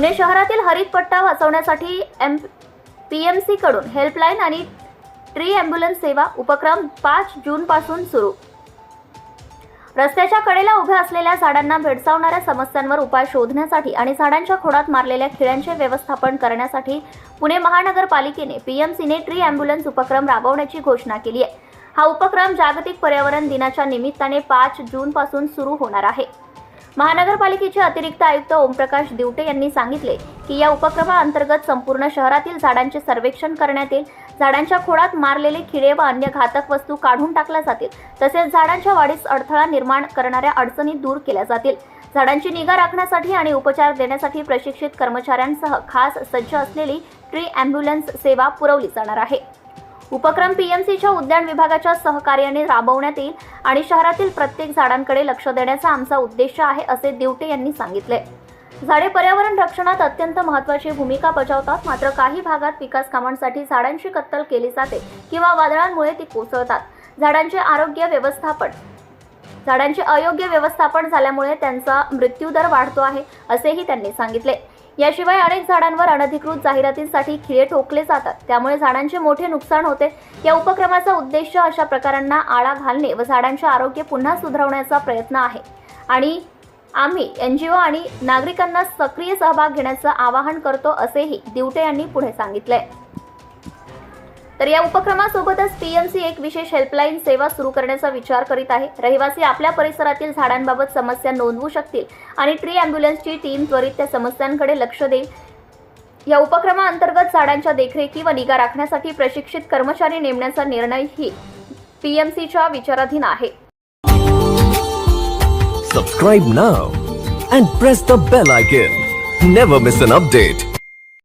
पुणे शहरातील हरित पट्टा वाचवण्यासाठी एम पी एम सीकडून हेल्पलाईन आणि ट्री ॲम्ब्युलन्स सेवा उपक्रम पाच जूनपासून सुरू. रस्त्याच्या कडेला उभ्या असलेल्या झाडांना भेडसावणाऱ्या समस्यांवर उपाय शोधण्यासाठी आणि झाडांच्या खोडात मारलेल्या खिळ्यांचे व्यवस्थापन करण्यासाठी पुणे महानगरपालिकेने पीएमसीने ट्री ॲम्ब्युलन्स उपक्रम राबवण्याची घोषणा केली आहे. हा उपक्रम जागतिक पर्यावरण दिनाच्या निमित्ताने पाच जूनपासून सुरू होणार आहे. महानगरपालिकेचे अतिरिक्त आयुक्त ओमप्रकाश दिवटे यांनी सांगितले की या उपक्रमाअंतर्गत संपूर्ण शहरातील झाडांचे सर्वेक्षण करण्यात येईल. झाडांच्या खोडात मारलेले किडे व अन्य घातक वस्तू काढून टाकल्या जातील. तसेच झाडांच्या वाढीस अडथळा निर्माण करणाऱ्या अडचणी दूर केल्या जातील. झाडांची निगा राखण्यासाठी आणि उपचार देण्यासाठी प्रशिक्षित कर्मचाऱ्यांसह खास सज्ज असलेली ट्री ॲम्ब्युलन्स सेवा पुरवली जाणार आहे. उपक्रम पीएमसीच्या उद्यान विभागाच्या सहकार्याने राबवण्यात येईल आणि शहरातील प्रत्येक झाडांकडे लक्ष देण्याचा आमचा उद्देश आहे असे दिवटे यांनी सांगितले. झाडे पर्यावरण रक्षणात अत्यंत महत्त्वाची भूमिका बजावतात. मात्र काही भागात विकास कामांसाठी झाडांची कत्तल केली जाते किंवा वादळांमुळे ती कोसळतात. झाडांचे आरोग्य व्यवस्थापन झाडांचे अयोग्य व्यवस्थापन झाल्यामुळे त्यांचा मृत्यूदर वाढतो आहे असेही त्यांनी सांगितले. याशिवाय अनेक झाडांवर अनधिकृत जाहिरातींसाठी खिळे ठोकले जातात. त्यामुळे झाडांचे मोठे नुकसान होते. या उपक्रमाचा उद्देश अशा प्रकारांना आळा घालणे व झाडांचे आरोग्य पुन्हा सुधारवण्याचा प्रयत्न आहे. आणि आम्ही एन जी ओ आणि नागरिकांना सक्रिय सहभाग घेण्याचं आवाहन करतो असेही दिवटे यांनी पुढे सांगितलंय. तर या उपक्रमासोबतच पीएमसी एक विशेष हेल्पलाईन सेवा सुरू करण्याचा विचार करीत आहे. रहिवासी आपल्या परिसरातील झाडांबाबत समस्या नोंदवू शकतील आणि ट्री ॲम्ब्युलन्सची टीम त्वरित त्या समस्यांकडे लक्ष देईल. या उपक्रमाअंतर्गत झाडांच्या देखरेखी व निगा राखण्यासाठी प्रशिक्षित कर्मचारी नेमण्याचा निर्णयही पीएमसीच्या विचाराधीन आहे. Subscribe now and press the bell icon never miss an update